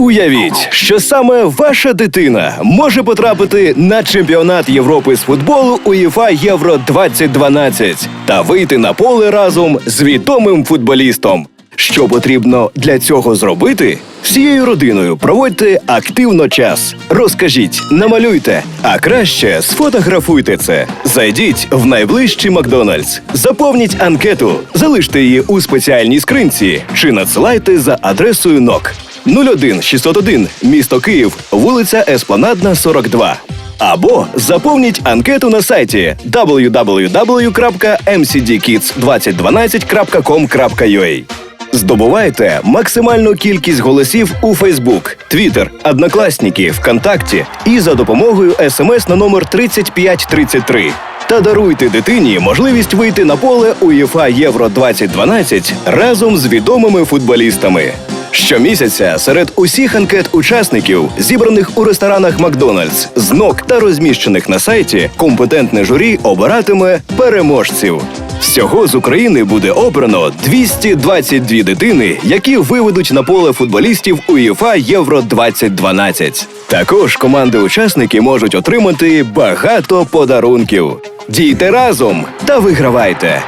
Уявіть, що саме ваша дитина може потрапити на чемпіонат Європи з футболу УЄФА Євро 2012 та вийти на поле разом з відомим футболістом. Що потрібно для цього зробити? Всією родиною проводьте активно час. Розкажіть, намалюйте, а краще сфотографуйте це. Зайдіть в найближчий Макдональдс, заповніть анкету, залиште її у спеціальній скринці чи надсилайте за адресою НОК 01 601 місто Київ, вулиця Еспlanадна, 42. Або заповніть анкету на сайті www.mcdkids2012.com.ua. Здобувайте максимальну кількість голосів у Фейсбук, Твіттер, Однокласники, ВКонтакті і за допомогою смс на номер 3533. Та даруйте дитині можливість вийти на поле УЄФА Євро 2012 разом з відомими футболістами. Щомісяця серед усіх анкет учасників, зібраних у ресторанах Макдональдс, з НОК та розміщених на сайті, компетентне журі обиратиме переможців. Всього з України буде обрано 222 дитини, які виведуть на поле футболістів УЄФА Євро 2012. Також команди-учасники можуть отримати багато подарунків. Дійте разом та вигравайте!